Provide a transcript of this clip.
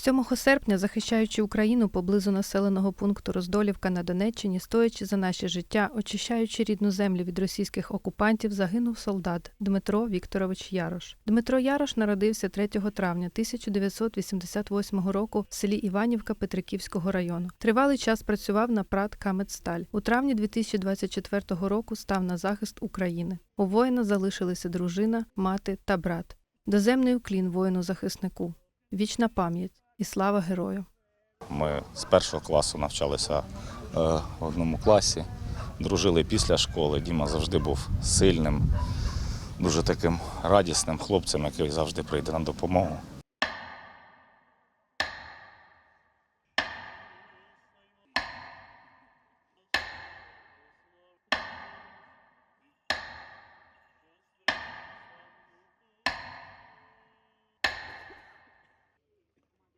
7 серпня, захищаючи Україну поблизу населеного пункту Роздолівка на Донеччині, стоячи за наше життя, очищаючи рідну землю від російських окупантів, загинув солдат Дмитро Вікторович Ярош. Дмитро Ярош народився 3 травня 1988 року в селі Іванівка Петриківського району. Тривалий час працював на ПРАТ Камедсталь. У травні 2024 року став на захист України. У воїна залишилися дружина, мати та брат. Доземний уклін воїну-захиснику. Вічна пам'ять і слава герою. Ми з першого класу навчалися е, в одному класі, дружили після школи. Діма завжди був сильним, дуже таким радісним хлопцем, який завжди прийде на допомогу.